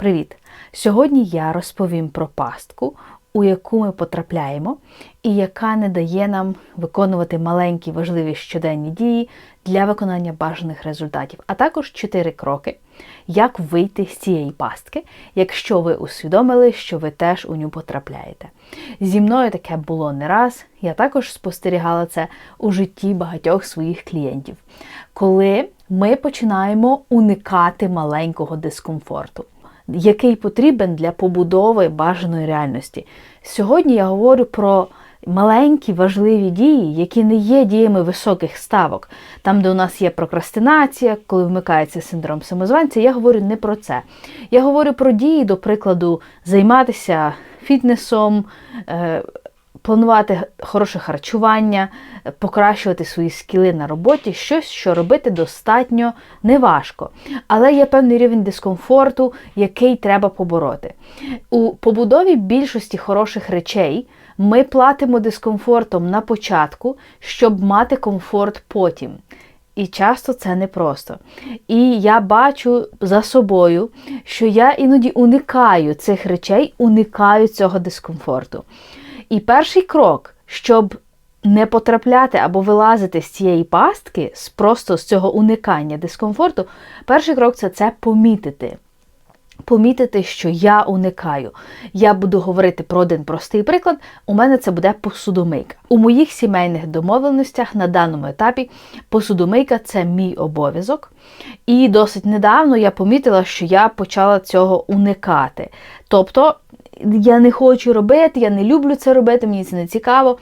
Привіт! Сьогодні я розповім про пастку, у яку ми потрапляємо, і яка не дає нам виконувати маленькі важливі щоденні дії для виконання бажаних результатів, а також чотири кроки, як вийти з цієї пастки, якщо ви усвідомили, що ви теж у нього потрапляєте. Зі мною таке було не раз. Я також спостерігала це у житті багатьох своїх клієнтів, коли ми починаємо уникати маленького дискомфорту який потрібен для побудови бажаної реальності. Сьогодні я говорю про маленькі важливі дії, які не є діями високих ставок. Там, де у нас є прокрастинація, коли вмикається синдром самозванця, я говорю не про це. Я говорю про дії, до прикладу, займатися фітнесом. Планувати хороше харчування, покращувати свої скіли на роботі, щось, що робити достатньо неважко. Але є певний рівень дискомфорту, який треба побороти. У побудові більшості хороших речей ми платимо дискомфортом на початку, щоб мати комфорт потім. І часто це непросто. І я бачу за собою, що я іноді уникаю цих речей, уникаю цього дискомфорту. І перший крок, щоб не потрапляти або вилазити з цієї пастки, просто з цього уникання дискомфорту, перший крок це це помітити. Помітити, що я уникаю. Я буду говорити про один простий приклад. У мене це буде посудомийка. У моїх сімейних домовленостях на даному етапі посудомийка це мій обов'язок. І досить недавно я помітила, що я почала цього уникати. Тобто я не хочу робити, я не люблю це робити, мені це не цікаво.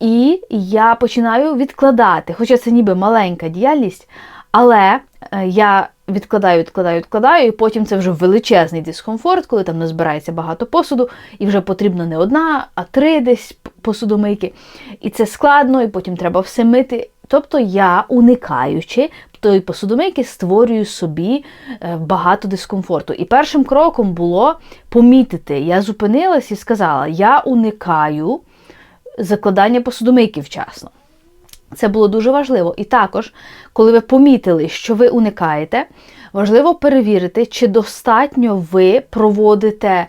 І я починаю відкладати, хоча це ніби маленька діяльність, але е, я відкладаю, відкладаю, відкладаю, і потім це вже величезний дискомфорт, коли там назбирається багато посуду, і вже потрібно не одна, а три десь посудомийки. І це складно, і потім треба все мити. Тобто я, уникаючи тої посудомийки, створюю собі е, багато дискомфорту. І першим кроком було помітити. Я зупинилась і сказала: я уникаю закладання посудомийки вчасно. Це було дуже важливо. І також, коли ви помітили, що ви уникаєте, важливо перевірити, чи достатньо ви проводите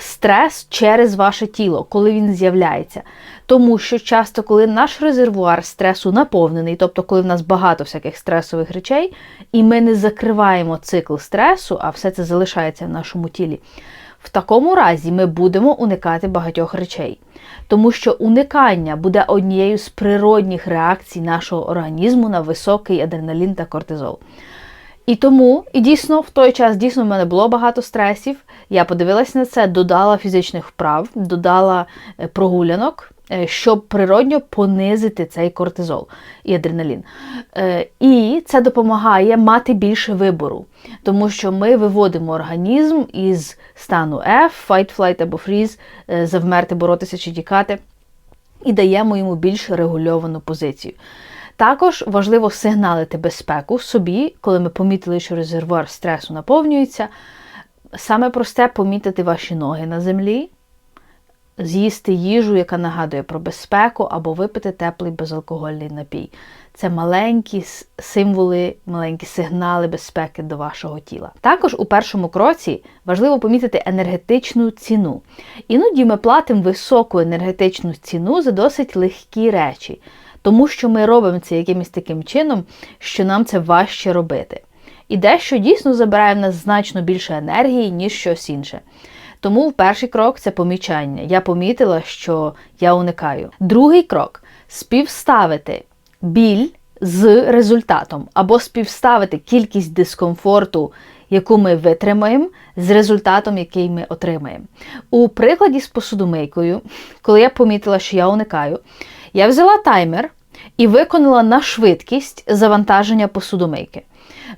стрес через ваше тіло, коли він з'являється. Тому що часто, коли наш резервуар стресу наповнений, тобто, коли в нас багато всяких стресових речей, і ми не закриваємо цикл стресу, а все це залишається в нашому тілі, в такому разі ми будемо уникати багатьох речей. Тому що уникання буде однією з природних реакцій нашого організму на високий адреналін та кортизол. І тому, і дійсно, в той час дійсно в мене було багато стресів. Я подивилася на це, додала фізичних вправ, додала е, прогулянок, щоб природньо понизити цей кортизол і адреналін. Е, і це допомагає мати більше вибору, тому що ми виводимо організм із стану F, fight, flight або freeze, завмерти, боротися чи тікати, і даємо йому більш регульовану позицію. Також важливо сигналити безпеку собі, коли ми помітили, що резервуар стресу наповнюється. Саме просте помітити ваші ноги на землі, з'їсти їжу, яка нагадує про безпеку, або випити теплий безалкогольний напій. Це маленькі символи, маленькі сигнали безпеки до вашого тіла. Також у першому кроці важливо помітити енергетичну ціну. Іноді ми платимо високу енергетичну ціну за досить легкі речі тому що ми робимо це якимось таким чином, що нам це важче робити. І дещо дійсно забирає в нас значно більше енергії, ніж щось інше. Тому перший крок це помічання. Я помітила, що я уникаю. Другий крок співставити біль з результатом, або співставити кількість дискомфорту, яку ми витримаємо, з результатом, який ми отримаємо. У прикладі з посудомийкою, коли я помітила, що я уникаю, я взяла таймер і виконала на швидкість завантаження посудомийки.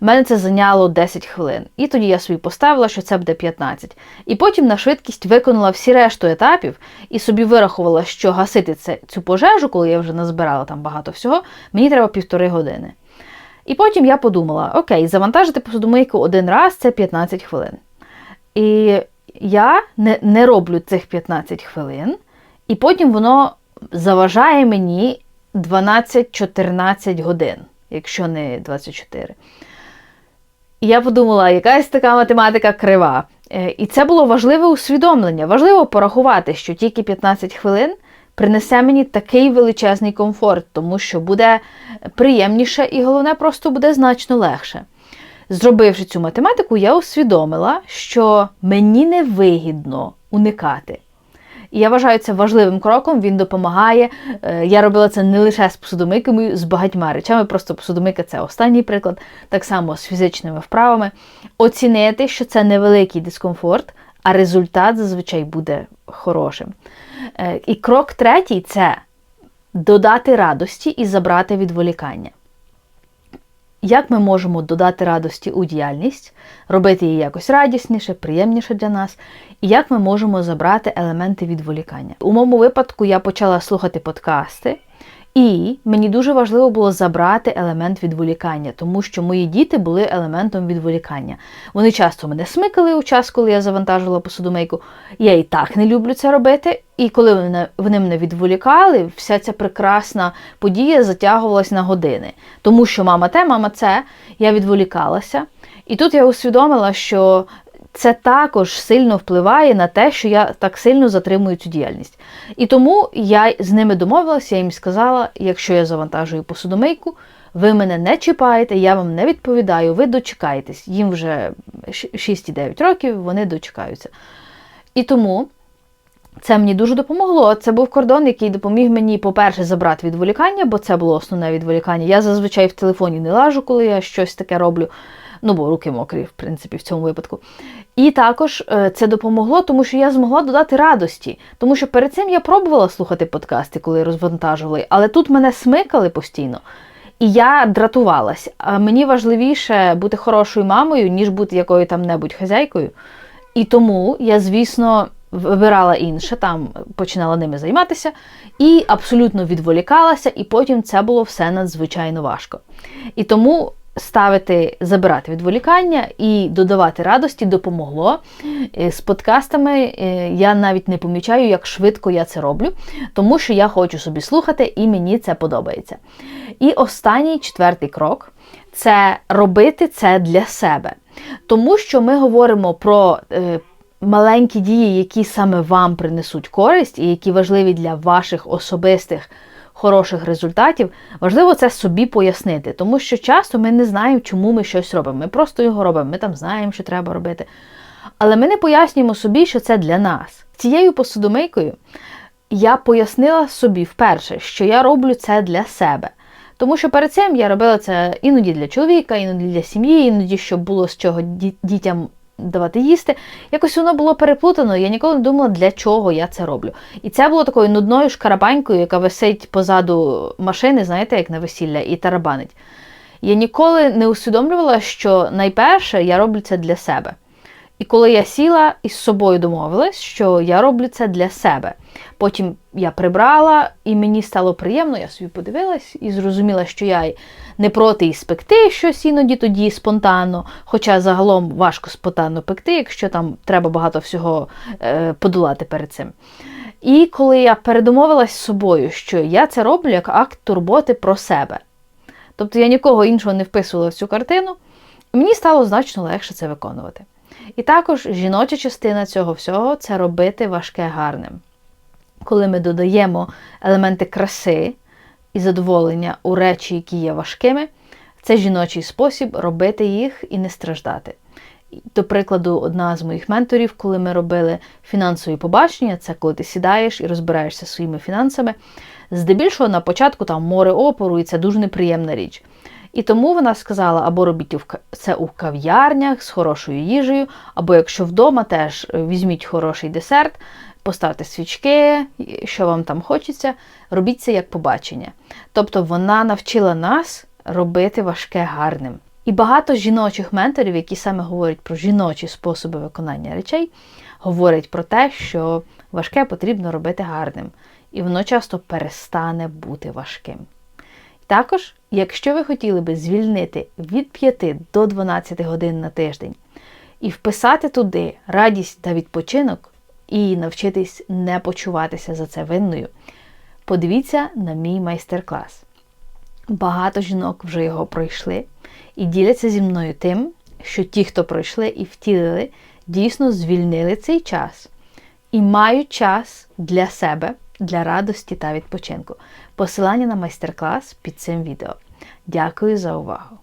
Мене це зайняло 10 хвилин. І тоді я собі поставила, що це буде 15. І потім на швидкість виконала всі решту етапів і собі вирахувала, що гасити це, цю пожежу, коли я вже назбирала там багато всього, мені треба півтори години. І потім я подумала: окей, завантажити посудомийку один раз це 15 хвилин. І я не, не роблю цих 15 хвилин, і потім воно заважає мені 12-14 годин, якщо не 24. І я подумала, якась така математика крива. Е, І це було важливе усвідомлення. Важливо порахувати, що тільки 15 хвилин принесе мені такий величезний комфорт, тому що буде приємніше і головне, просто буде значно легше. Зробивши цю математику, я усвідомила, що мені не вигідно уникати. І я вважаю це важливим кроком, він допомагає. Е, Я робила це не лише з посудомийками, з багатьма речами. Просто посудомийка це останній приклад, так само з фізичними вправами. Оцінити, що це невеликий дискомфорт, а результат зазвичай буде хорошим. Е, І крок третій це додати радості і забрати відволікання. Як ми можемо додати радості у діяльність, робити її якось радісніше, приємніше для нас, і як ми можемо забрати елементи відволікання? У моєму випадку я почала слухати подкасти, і мені дуже важливо було забрати елемент відволікання, тому що мої діти були елементом відволікання. Вони часто мене смикали у час, коли я завантажувала посудомийку. Я і так не люблю це робити. І коли вони, вони мене відволікали, вся ця прекрасна подія затягувалась на години. Тому що мама те, мама це, я відволікалася. І тут я усвідомила, що це також сильно впливає на те, що я так сильно затримую цю діяльність. І тому я з ними домовилася, я їм сказала: якщо я завантажую посудомийку, ви мене не чіпаєте, я вам не відповідаю, ви дочекаєтесь. Їм вже 6,9 років, вони дочекаються. І тому. Це мені дуже допомогло. Це був кордон, який допоміг мені, по-перше, забрати відволікання, бо це було основне відволікання. Я зазвичай в телефоні не лажу, коли я щось таке роблю. Ну, бо руки мокрі, в принципі, в цьому випадку. І також е, це допомогло, тому що я змогла додати радості. Тому що перед цим я пробувала слухати подкасти, коли розвантажували, але тут мене смикали постійно. І я дратувалась. А мені важливіше бути хорошою мамою, ніж бути якою там небудь хазяйкою. І тому я, звісно, вибирала інше, там починала ними займатися, і абсолютно відволікалася, і потім це було все надзвичайно важко. І тому ставити, забирати відволікання і додавати радості допомогло. З подкастами я навіть не помічаю, як швидко я це роблю, тому що я хочу собі слухати, і мені це подобається. І останній четвертий крок це робити це для себе. Тому що ми говоримо про маленькі дії, які саме вам принесуть користь, і які важливі для ваших особистих хороших результатів, важливо це собі пояснити, тому що часто ми не знаємо, чому ми щось робимо. Ми просто його робимо, ми там знаємо, що треба робити. Але ми не пояснюємо собі, що це для нас. Цією посудомийкою я пояснила собі вперше, що я роблю це для себе. Тому що перед цим я робила це іноді для чоловіка, іноді для сім'ї, іноді щоб було з чого дітям давати їсти. Якось воно було переплутано, я ніколи не думала, для чого я це роблю. І це було такою нудною шкарабанькою, яка висить позаду машини, знаєте, як на весілля, і тарабанить. Я ніколи не усвідомлювала, що найперше я роблю це для себе. І коли я сіла із собою домовилась, що я роблю це для себе. Потім я прибрала, і мені стало приємно, я собі подивилась і зрозуміла, що я не проти і спекти щось іноді тоді спонтанно, хоча загалом важко спонтанно пекти, якщо там треба багато всього е, подолати перед цим. І коли я передомовилась з собою, що я це роблю як акт турботи про себе. Тобто я нікого іншого не вписувала в цю картину, мені стало значно легше це виконувати. І також жіноча частина цього всього це робити важке гарним. Коли ми додаємо елементи краси і задоволення у речі, які є важкими, це жіночий спосіб робити їх і не страждати. До прикладу, одна з моїх менторів, коли ми робили фінансові побачення, це коли ти сідаєш і розбираєшся своїми фінансами. Здебільшого на початку там море опору, і це дуже неприємна річ. І тому вона сказала: або робіть це у кав'ярнях з хорошою їжею, або якщо вдома теж е, візьміть хороший десерт, поставте свічки, що вам там хочеться, робіть це як побачення. Тобто вона навчила нас робити важке гарним. І багато жіночих менторів, які саме говорять про жіночі способи виконання речей, говорять про те, що важке потрібно робити гарним. І воно часто перестане бути важким. Також, якщо ви хотіли би звільнити від 5 до 12 годин на тиждень і вписати туди радість та відпочинок, і навчитись не почуватися за це винною, подивіться на мій майстер-клас. Багато жінок вже його пройшли і діляться зі мною тим, що ті, хто пройшли і втілили, дійсно звільнили цей час і мають час для себе, для радості та відпочинку. Посилання на майстер-клас під цим відео. Дякую за увагу!